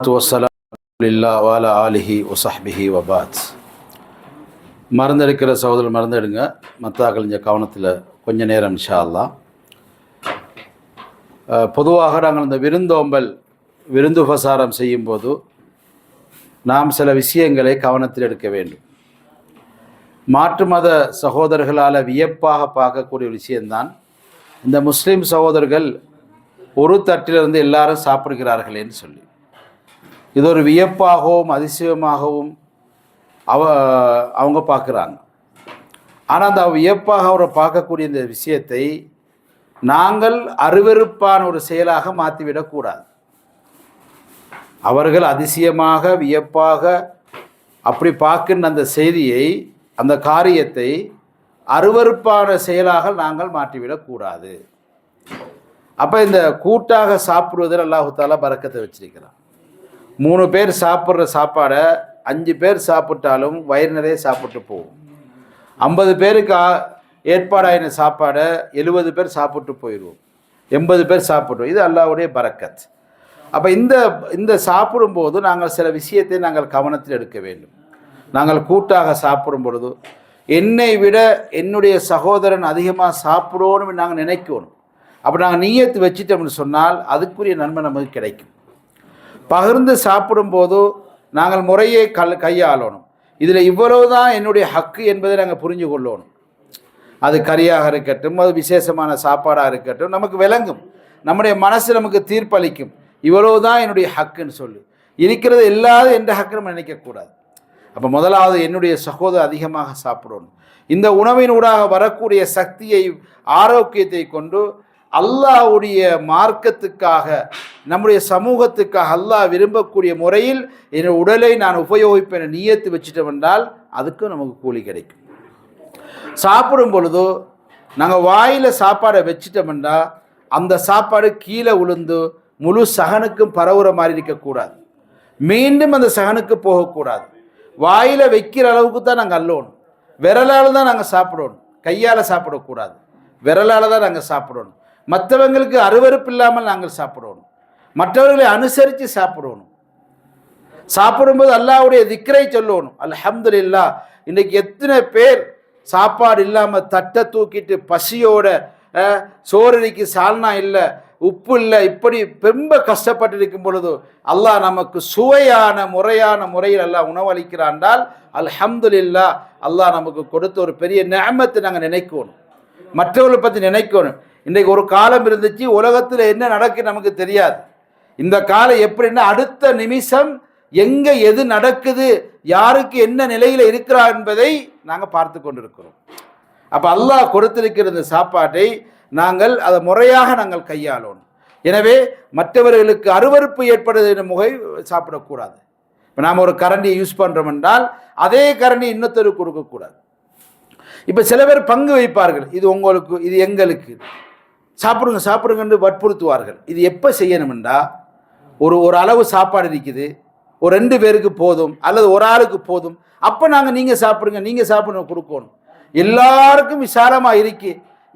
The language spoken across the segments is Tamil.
வசலாம் வாலா ஆலிஹி ஒசஹ்பிஹி வபாத் மருந்தெடுக்கிற சகோதரர் மருந்தெடுங்க மத்தாக்கள் இந்த கவனத்தில் கொஞ்ச நேரம் இன்ஷா பொதுவாக நாங்கள் இந்த விருந்தோம்பல் விருந்து உபசாரம் செய்யும்போது நாம் சில விஷயங்களை கவனத்தில் எடுக்க வேண்டும். மாற்று மத சகோதரர்களால் வியப்பாக பார்க்கக்கூடிய ஒரு விஷயம்தான். இந்த முஸ்லீம் சகோதரர்கள் ஒரு தட்டிலிருந்து எல்லாரும் சாப்பிடுகிறார்களேன்னு சொல்லி. இது ஒரு வியப்பாகவும் அதிசயமாகவும் அவ அவங்க பார்க்குறாங்க ஆனால் அந்த வியப்பாக அவரை பார்க்கக்கூடிய இந்த விஷயத்தை நாங்கள் அருவருப்பான ஒரு செயலாக மாற்றிவிடக்கூடாது அவர்கள் அதிசயமாக வியப்பாக அப்படி பார்க்கின்ற அந்த செய்தியை அந்த காரியத்தை அருவருப்பான செயலாக நாங்கள் மாற்றிவிடக்கூடாது அப்போ இந்த கூட்டாக சாப்பிடுவதில் அல்லாஹு தாலா பறக்கத்தை வச்சிருக்கிறான் மூணு பேர் சாப்பிட்ற சாப்பாடை அஞ்சு பேர் சாப்பிட்டாலும் வயிறு நிறைய சாப்பிட்டு போகும். ஐம்பது பேருக்கு ஏற்பாடாயின சாப்பாடை எழுபது பேர் சாப்பிட்டு போயிடுவோம். எண்பது பேர் சாப்பிடுவோம். இது அல்லாவுடைய பரக்கத். அப்போ இந்த இந்த சாப்பிடும்போது நாங்கள் சில விஷயத்தை நாங்கள் கவனத்தில் எடுக்க வேண்டும். நாங்கள் கூட்டாக சாப்பிடும் பொழுது என்னை விட என்னுடைய சகோதரன் அதிகமாக சாப்பிடணும்னு நாங்கள் நினைக்கணும். அப்போ நாங்கள் நீயத்து வச்சிட்டோம்னு சொன்னால் அதுக்குரிய நன்மை நமக்கு கிடைக்கும். பகிர்ந்து சாப்பிடும்போது நாங்கள் முறையே கல் கையாளணும். இதில் இவ்வளவு தான் என்னுடைய ஹக்கு என்பதை நாங்கள் புரிஞ்சு கொள்ளணும். அது கறியாக இருக்கட்டும் அது விசேஷமான சாப்பாடாக இருக்கட்டும் நமக்கு விளங்கும். நம்முடைய மனசு நமக்கு தீர்ப்பளிக்கும். இவ்வளவு தான் என்னுடைய ஹக்குன்னு சொல்லி. இருக்கிறது இல்லாத என்ற ஹக்கு நம்ம நினைக்கக்கூடாது. அப்போ முதலாவது என்னுடைய சகோதரர் அதிகமாக சாப்பிடணும். இந்த உணவின் ஊடாக வரக்கூடிய சக்தியை ஆரோக்கியத்தை கொண்டு அல்லாவுடைய மார்க்கத்துக்காக நம்முடைய சமூகத்துக்காக அல்லாஹ் விரும்பக்கூடிய முறையில் என் உடலை நான் உபயோகிப்பேன் நீயத்து வச்சுட்டோம் என்றால் அதுக்கும் நமக்கு கூலி கிடைக்கும். சாப்பிடும் பொழுதோ நாங்கள் வாயில் சாப்பாடை வச்சுட்டோம்னா அந்த சாப்பாடு கீழே விழுந்து முழு சகனுக்கும் பரவுற மாதிரி இருக்கக்கூடாது. மீண்டும் அந்த சகனுக்கு போகக்கூடாது. வாயில் வைக்கிற அளவுக்கு தான் நாங்கள் அல்லோணும். விரலால் தான் நாங்கள் சாப்பிடணும். கையால் சாப்பிடக்கூடாது. விரலால் தான் நாங்கள் சாப்பிடணும். மற்றவங்களுக்கு அருவருப்பு இல்லாமல் நாங்கள் சாப்பிடணும். மற்றவர்களை அனுசரித்து சாப்பிடணும். சாப்பிடும்போது அல்லாவுடைய திக்ரை சொல்லணும். ஹம்துலில்லா இன்றைக்கி எத்தனை பேர் சாப்பாடு இல்லாமல் தட்டை தூக்கிட்டு பசியோட சோறடிக்கு சால்னா இல்லை உப்பு இல்லை இப்படி ரொம்ப கஷ்டப்பட்டு இருக்கும் பொழுது அல்லாஹ் நமக்கு சுவையான முறையான முறையில் எல்லாம் உணவளிக்கிறான்டால் அல்ஹம்துலில்லா அல்லாஹ் நமக்கு கொடுத்த ஒரு பெரிய நேமத்தை நாங்கள் நினைக்கணும். மற்றவர்களை பற்றி நினைக்கணும். இன்றைக்கு ஒரு காலம் இருந்துச்சு உலகத்தில் என்ன நடக்கு நமக்கு தெரியாது. இந்த காலம் எப்படின்னா அடுத்த நிமிஷம் எங்கே எது நடக்குது யாருக்கு என்ன நிலையில் இருக்கிறார் என்பதை நாங்கள் பார்த்து கொண்டிருக்கிறோம். அப்போ அல்லாஹ் கொடுத்திருக்கிற இந்த சாப்பாட்டை நாங்கள் அதை முறையாக நாங்கள் கையாளணும். எனவே மற்றவர்களுக்கு அருவருப்பு ஏற்படுகிற முகை சாப்பிடக்கூடாது. இப்போ நாம் ஒரு கரண்டியை யூஸ் பண்ணுறோம் என்றால் அதே கரண்டி இன்னொருத்தருக்கு கொடுக்கக்கூடாது. இப்போ சில பேர் பங்கு வைப்பார்கள். இது உங்களுக்கு இது எங்களுக்கு. சாப்பிடுங்க சாப்பிடுங்கன்னு வற்புறுத்துவார்கள். இது எப்போ செய்யணும்டா ஒரு ஒரு அளவு சாப்பாடு இருக்குது. ஒரு ரெண்டு பேருக்கு போதும் அல்லது ஒரு ஆளுக்கு போதும். அப்போ நாங்கள் நீங்கள் சாப்பிடுங்க நீங்கள் சாப்பிடுங்க கொடுக்கணும். எல்லாருக்கும் விசாலமாக இருக்கு.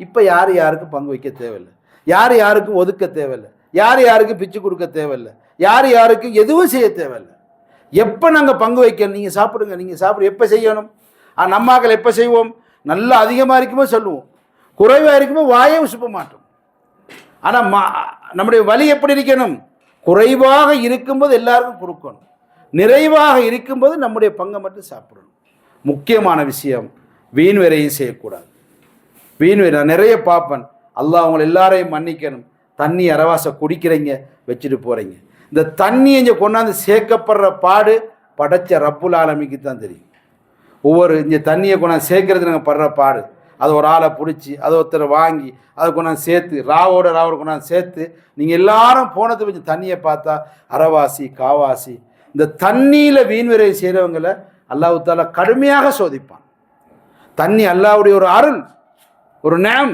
இப்போ யார் யாருக்கும் பங்கு வைக்க தேவையில்லை? யார் யாருக்கும் ஒதுக்க தேவையில்லை? யார் யாருக்கும் பிச்சு கொடுக்க தேவையில்லை? யார் யாருக்கும் எதுவும் செய்ய தேவையில்லை? எப்போ நாங்கள் பங்கு வைக்கணும் நீங்கள் சாப்பிடுங்க நீங்கள் சாப்பிடு எப்போ செய்யணும்? நம்மாக்கள் எப்போ செய்வோம்? நல்லா அதிகமாக இருக்குமோ சொல்லுவோம். குறைவாக இருக்குமோ வாயே உசுப்ப மாட்டோம். ஆனால் மா நம்முடைய வழி எப்படி இருக்கணும்? குறைவாக இருக்கும்போது எல்லாருக்கும் கொடுக்கணும். நிறைவாக இருக்கும்போது நம்முடைய பங்கை மட்டும் சாப்பிடணும். முக்கியமான விஷயம் வீண் வேறையும் செய்யக்கூடாது. வீண் வேறு நான் நிறைய பார்ப்பேன். அல்லாஹ் அவங்களை எல்லாரையும் மன்னிக்கணும். தண்ணி அரவாசை குடிக்கிறீங்க வச்சுட்டு போகிறீங்க இந்த தண்ணி இங்கே கொண்டாந்து சேர்க்கப்படுற பாடு படைச்ச ரப்புல் ஆலமிக்கு தான் தெரியும். ஒவ்வொரு இந்த தண்ணியை கொண்டாந்து சேர்க்கறது நாங்கள் படுற பாடு. அதை ஒரு ஆளை பிடிச்சி அதை ஒருத்தரை வாங்கி அதை கொண்டாந்து சேர்த்து ராவோட ராவோட கொண்டாந்து சேர்த்து நீங்கள் எல்லாரும் போனது கொஞ்சம் தண்ணியை பார்த்தா அறவாசி காவாசி இந்த தண்ணியில் வீண்விரை செய்கிறவங்களை அல்லாஹ் தாலா கடுமையாக சோதிப்பான். தண்ணி அல்லாவுடைய ஒரு அருள் ஒரு நேம்.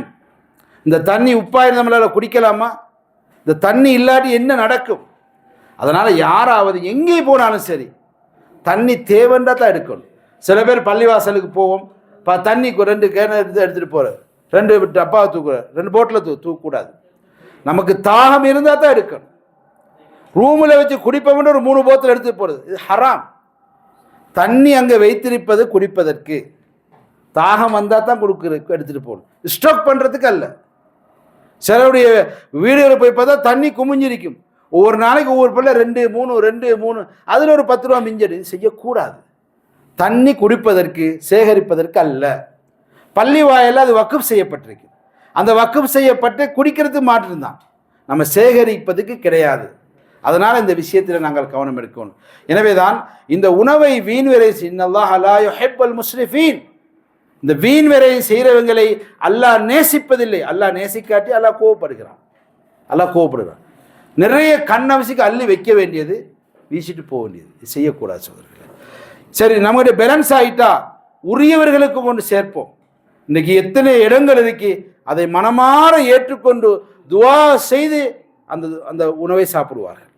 இந்த தண்ணி உப்பாய் நம்மளால் குடிக்கலாமா? இந்த தண்ணி இல்லாட்டி என்ன நடக்கும்? அதனால் யாராவது எங்கே போனாலும் சரி தண்ணி தேவைன்றா தான் எடுக்கணும். சில பேர் பள்ளிவாசலுக்கு போவோம். ப தண்ணி ரெண்டு கேன எடுத்து எடுத்துகிட்டு போகிற ரெண்டு டப்பாவை தூக்குறேன் ரெண்டு போட்டில் தூ தூக்கக்கூடாது. நமக்கு தாகம் இருந்தால் தான் எடுக்கணும். ரூமில் வச்சு குடிப்போம்னு ஒரு மூணு போட்டில் எடுத்து போகிறது இது ஹராம் தண்ணி அங்கே வைத்திருப்பது குடிப்பதற்கு. தாகம் வந்தால் தான் கொடுக்குற எடுத்துகிட்டு போகணும். ஸ்ட்ரோக் பண்ணுறதுக்கு அல்ல. சிலருடைய வீடுகளில் போய் பார்த்தா தண்ணி குமிஞ்சிருக்கும். ஒவ்வொரு நாளைக்கு ஒவ்வொரு பிள்ளை ரெண்டு மூணு ரெண்டு மூணு. அதில் ஒரு பத்து ரூபா மிஞ்சடு. செய்யக்கூடாது. தண்ணி குடிப்பதற்கு சேகரிப்பதற்கு அல்ல. பள்ளி வாயில் அது வக்குப் செய்யப்பட்டிருக்கு அந்த வக்குப் செய்யப்பட்டு குடிக்கிறது மாற்றிருந்தான் நம்ம சேகரிப்பதுக்கு கிடையாது. அதனால் இந்த விஷயத்தில் நாங்கள் கவனம் எடுக்கணும். எனவே தான் இந்த உணவை வீண்வரை இன்னல்லாஹ் லா முஸ்ரிஃபீன். இந்த வீண் செய்கிறவங்களை அல்லாஹ் நேசிப்பதில்லை. அல்லாஹ் நேசிக்காட்டி அல்லாஹ் கோவப்படுகிறான். அல்லாஹ் கோவப்படுகிறான். நிறைய கண்ணவசிக்கு அள்ளி வைக்க வேண்டியது வீசிட்டு போக வேண்டியது. செய்யக்கூடாது சோதர்கள் சரி நம்முடைய பேலன்ஸ் ஆகிட்டா உரியவர்களுக்கு கொண்டு சேர்ப்போம். இன்னைக்கு எத்தனை இடங்கள் இருக்கு அதை மனமாற ஏற்றுக்கொண்டு துவா செய்து அந்த அந்த உணவை சாப்பிடுவார்கள்.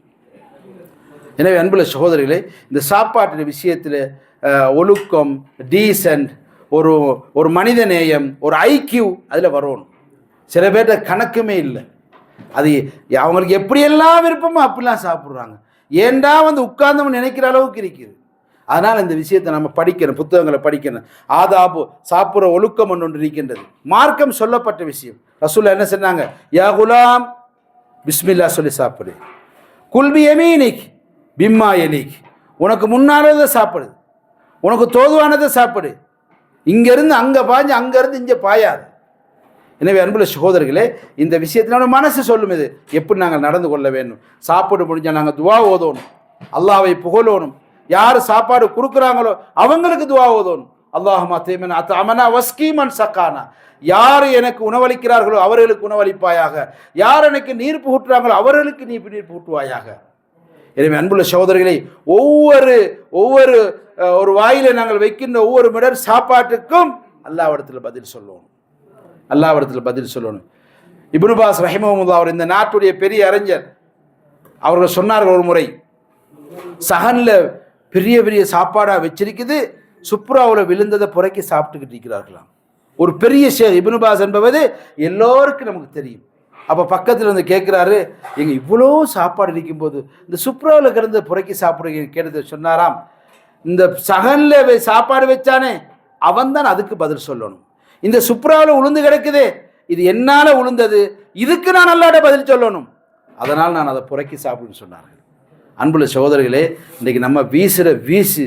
எனவே அன்புள்ள சகோதரிகளே இந்த சாப்பாட்டின் விஷயத்தில் ஒழுக்கம் டீசன்ட் ஒரு ஒரு மனித நேயம் ஒரு ஐக்கியூ அதில் வரணும். சில பேர்ட்ட கணக்குமே இல்லை. அது அவங்களுக்கு எப்படியெல்லாம் விருப்பமோ அப்படிலாம் சாப்பிட்றாங்க. ஏண்டா வந்து உட்கார்ந்தவன் நினைக்கிற அளவுக்கு இருக்குது? அதனால் இந்த விஷயத்தை நம்ம படிக்கணும் புத்தகங்களை படிக்கணும். ஆதாபு சாப்பிட்ற ஒழுக்கம் ஒன்று ஒன்று இருக்கின்றது. மார்க்கம் சொல்லப்பட்ட விஷயம். ரசூல்லா என்ன சொன்னாங்க? யா குலாம் பிஸ்மில்லா சொல்லி சாப்பிடு. குல்பி எமீனிக் பிம்மா எலிக் உனக்கு முன்னானதை சாப்பிடு. உனக்கு தோதுவானதை சாப்பிடு. இங்கேருந்து அங்கே பாஞ்சு அங்கேருந்து இங்கே பாயாது. எனவே அன்புள்ள சகோதரர்களே இந்த விஷயத்தில் நம்ம மனசு சொல்லும் இது. எப்படி நாங்கள் நடந்து கொள்ள வேண்டும்? சாப்பாடு முடிஞ்சால் நாங்கள் துவா ஓதணும். அல்லாவை புகழோணும். யார் சாப்பாடு கொடுக்குறாங்களோ அவங்களுக்கு துவா ஓதணும். அல்லாஹுமா தேமன் அத்த அமனா வஸ்கீமன் சக்கானா. யார் எனக்கு உணவளிக்கிறார்களோ அவர்களுக்கு உணவளிப்பாயாக. யார் எனக்கு நீர் புகுட்டுறாங்களோ அவர்களுக்கு நீ நீர் புகுட்டுவாயாக. எனவே அன்புள்ள சகோதரிகளை ஒவ்வொரு ஒவ்வொரு ஒரு வாயில நாங்கள் வைக்கின்ற ஒவ்வொரு மிடர் சாப்பாட்டுக்கும் அல்லாவிடத்தில் பதில் சொல்லணும். அல்லாவிடத்தில் பதில் சொல்லணும். இப்னுபாஸ் ரஹிமஹமுல்லா அவர் இந்த நாட்டுடைய பெரிய அறிஞர். அவர்கள் சொன்னார்கள் ஒரு முறை சகனில் பெரிய பெரிய சாப்பாடாக வச்சிருக்குது. சுப்ராவில் விழுந்ததை புறக்கி சாப்பிட்டுக்கிட்டு இருக்கிறார்களாம். ஒரு பெரிய ஷேக் இப்னுபாஸ் என்பது எல்லோருக்கும் நமக்கு தெரியும். அப்போ பக்கத்தில் வந்து கேட்குறாரு எங்கள் இவ்வளோ சாப்பாடு இருக்கும்போது இந்த சுப்ராவில் கிடந்து புறக்கி சாப்பிடுங்க கேட்டது சொன்னாராம். இந்த சகனில் சாப்பாடு வச்சானே அவன் தான் அதுக்கு பதில் சொல்லணும். இந்த சுப்ராவில் உளுந்து கிடக்குதே இது என்னால் உளுந்தது இதுக்கு நான் அல்லாட பதில் சொல்லணும். அதனால் நான் அதை புறக்கி சாப்பிடுன்னு சொன்னார்கள். அன்புள்ள சகோதரர்களே இன்றைக்கி நம்ம வீசுகிற வீசு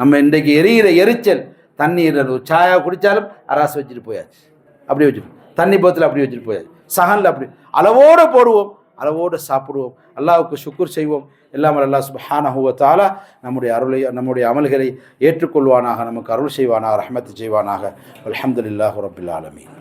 நம்ம இன்றைக்கு எரியிற எரிச்சல் தண்ணீர் ஒரு சாயா குடித்தாலும் அராசு வச்சுட்டு போயாச்சு. அப்படி வச்சுட்டு தண்ணி போத்தில் அப்படி வச்சுட்டு போயாச்சு. சகனில் அப்படி அளவோடு போடுவோம் அளவோடு சாப்பிடுவோம் அல்லாவுக்கு சுக்குர் செய்வோம். எல்லாம் அல்லா சுபஹானஹுவத்தால நம்முடைய அருளை நம்முடைய அமல்களை ஏற்றுக்கொள்வானாக நமக்கு அருள் செய்வானாக ரஹமத்து செய்வானாக. அலமதுல்லாஹு ரப்பில் ஆலமீன்.